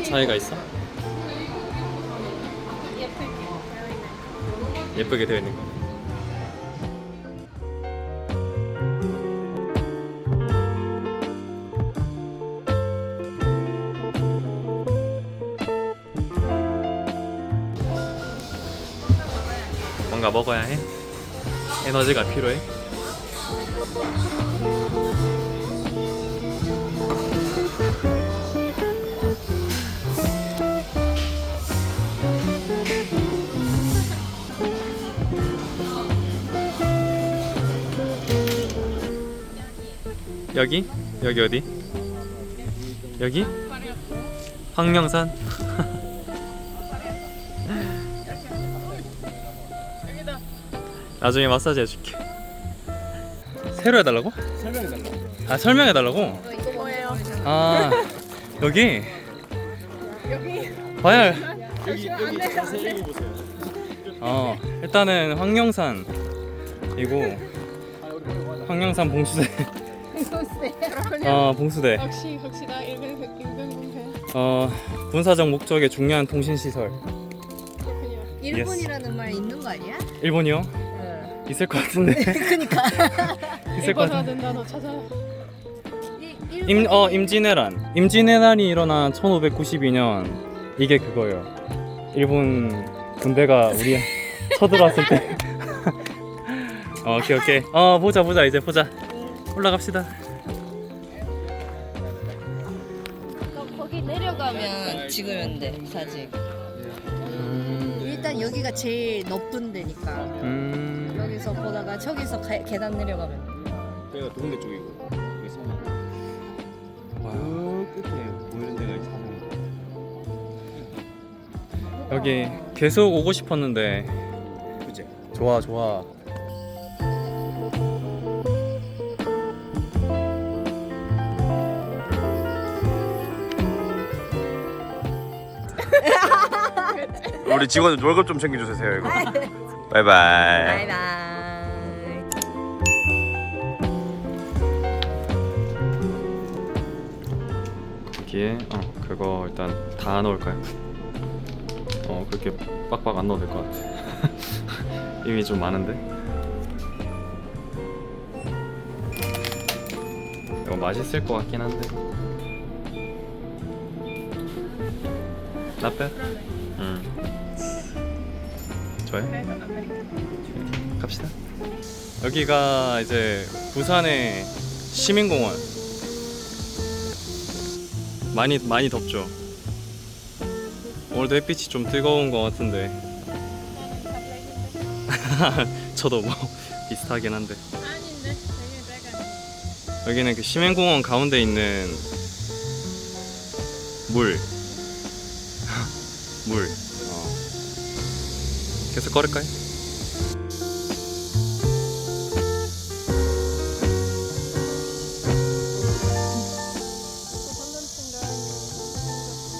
아 차이가 있어? 예쁘게 되어 있는 거. 뭔가 먹어야 해? 에너지가 필요해? 여기? 여기 어디? 여기? 황명산? 나중에 마사지 해줄게 새로 해달라고? 설명해달라. 아 설명해달라고? 이거 뭐예요? 아 여기 여기 봐야 여기 여기 자세히 읽어보세요. 어 일단은 황령산이고 아. 황령산 봉수대. 어 봉수대 역시 역시 나 읽은 읽은 공해. 어 군사적 목적의 중요한 통신 시설 그렇군요. 일본이라는 말 있는 거 아니야? 일본이요? 응. 있을 것 같은데 그니까. 있을 것 읽어서 같은데 된다 너 찾아. 임, 어 임진왜란 임진왜란이 일어난 1592년 이게 그거예요 일본 군대가 우리 쳐들어왔을 때 어, 오케이 오케이 어 보자 보자 이제 보자 올라갑시다 거기 내려가면 찍으는데 사진. 음, 일단 여기가 제일 높은 데니까 음. 여기서 보다가 저기서 가- 계단 내려가면 돼. 여기가 동네 쪽이고 여기 와, 저 끝에 보이는 데가 있어. 여기 계속 오고 싶었는데? 좋아 좋아 우리 직원 월급 좀 챙겨주세요 이거. 바이바이. 바이바이. 여기에 어 그거 일단 다 넣을까요? 어 그렇게 빡빡 안 넣어도 될 것 같아 이미 좀 많은데 이거 맛있을 것 같긴 한데 나빼? 음 좋아요? 갑시다 여기가 이제 부산의 시민공원 많이 많이 덥죠. 오늘도 햇빛이 좀 뜨거운 것 같은데. 저도 뭐 비슷하긴 한데. 여기는 그 시민공원 가운데 있는 물. 물. 어. 계속 걸을까요?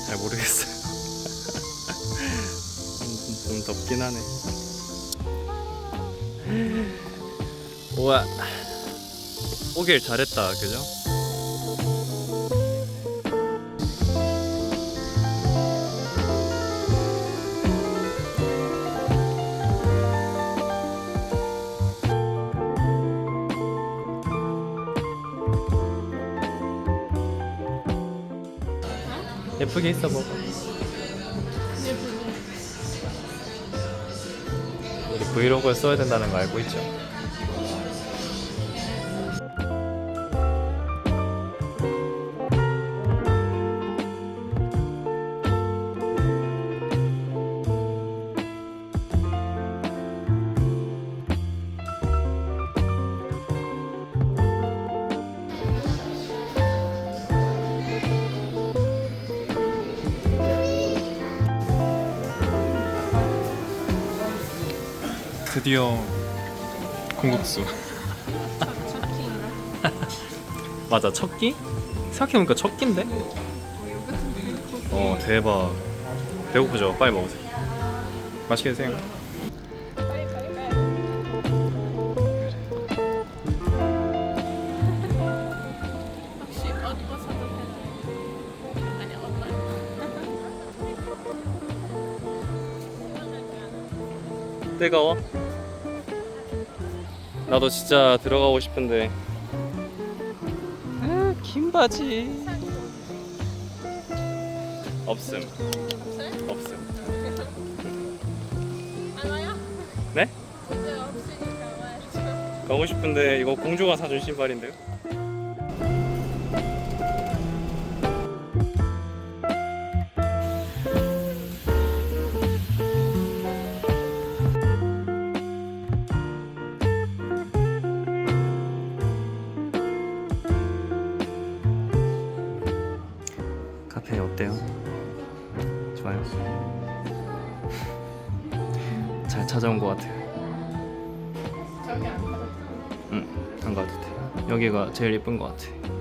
잘 모르겠어요. 좀, 좀 덥긴 하네. 우와. 오길 잘했다, 그죠? 예쁘게 있어 봐봐. 우리 브이로그에 써야 된다는 거 알고 있죠? 드디어 콩국수 맞아 첫 끼? 생각해보니까 첫 끼인데? 어 대박 배고프죠? 빨리 먹으세요 맛있게 드세요 뜨거워? 나도 진짜 들어가고 싶은데 아, 긴 바지 없음 없음 안 와요? 네? 문제 없으니까 와야죠. 가고 싶은데 이거 공주가 사준 신발인데요? 좋아요? 잘 찾아온 것 같아요. 저기 안 가도 응, 안 가도 돼. 여기가 제일 예쁜 것 같아.